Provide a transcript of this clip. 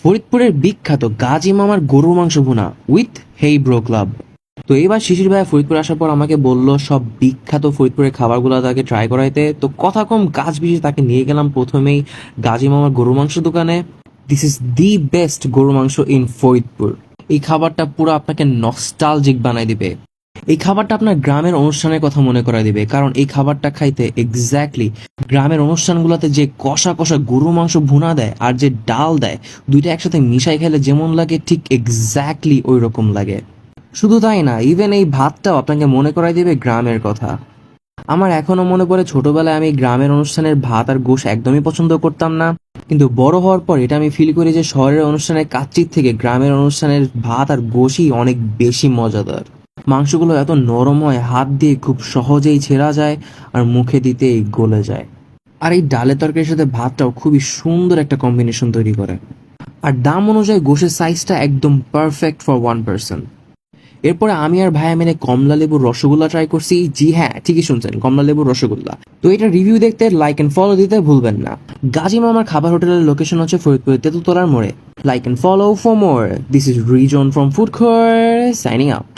ফরিদপুরের বিখ্যাত গাজী মামার গরুর মাংস ভুনা উইথ হেই ব্রো ক্লাব। তো এবার শিশির ভাইয়া ফরিদপুর আসার পর আমাকে বলল, সব বিখ্যাত ফরিদপুরের খাবারগুলো তাকে ট্রাই করাইতে। তো কথা কম গাছ বিশে তাকে নিয়ে গেলাম প্রথমেই গাজী মামার গরুর মাংস দোকানে। দিস ইজ দি বেস্ট গরুর মাংস ইন ফরিদপুর। এই খাবারটা পুরো আপনাকে নস্টালজিক বানাই দিবে। এই খাবারটা আপনার গ্রামের অনুষ্ঠানের কথা মনে করায় দিবে, কারণ এই খাবারটা খাইতে এক্স্যাক্টলি গ্রামের অনুষ্ঠানগুলোতে যে কষা কষা গরু মাংস ভুনা দেয় আর যে ডাল দেয়, দুইটা একসাথে মিশাই খেলে যেমন লাগে, ঠিক এক্স্যাক্টলি ওই রকম লাগে। শুধু তাই না ইভেন এই ভাতটাও আপনাকে মনে করাই দিবে গ্রামের কথা। আমার এখনও মনে পড়ে ছোটবেলায় আমি গ্রামের অনুষ্ঠানের ভাত আর গোশ একদমই পছন্দ করতাম না, কিন্তু বড় হওয়ার পর এটা আমি ফিল করি যে শহরের অনুষ্ঠানের কাচ্চির থেকে গ্রামের অনুষ্ঠানের ভাত আর গোশই অনেক বেশি মজাদার। মাংসগুলো এত নরম হয়, হাত দিয়ে খুব সহজেই ছেঁড়া যায় আর মুখে দিতেই গলে যায়। আর এই ডালের তরকারির সাথে ভাতটাও খুবই সুন্দর একটা কম্বিনেশন তৈরি করে। আর দাম অনুযায়ী গোশের সাইজটা একদম পারফেক্ট ফর ওয়ান পার্সন এরপরে আমি আর ভাইয়া মিলে কমলা লেবুর রসগোল্লা ট্রাই করছি। জি হ্যাঁ ঠিকই শুনছেন, কমলা লেবুর রসগোল্লা। তো এটা রিভিউ দেখতে লাইক এন্ড ফলো দিতে ভুলবেন না। গাজী মামার খাবার হোটেলের লোকেশন হচ্ছে ফরিদপুর তেতুতলার মোড়ে। Like and follow for more this is Rijon from Food Khor signing out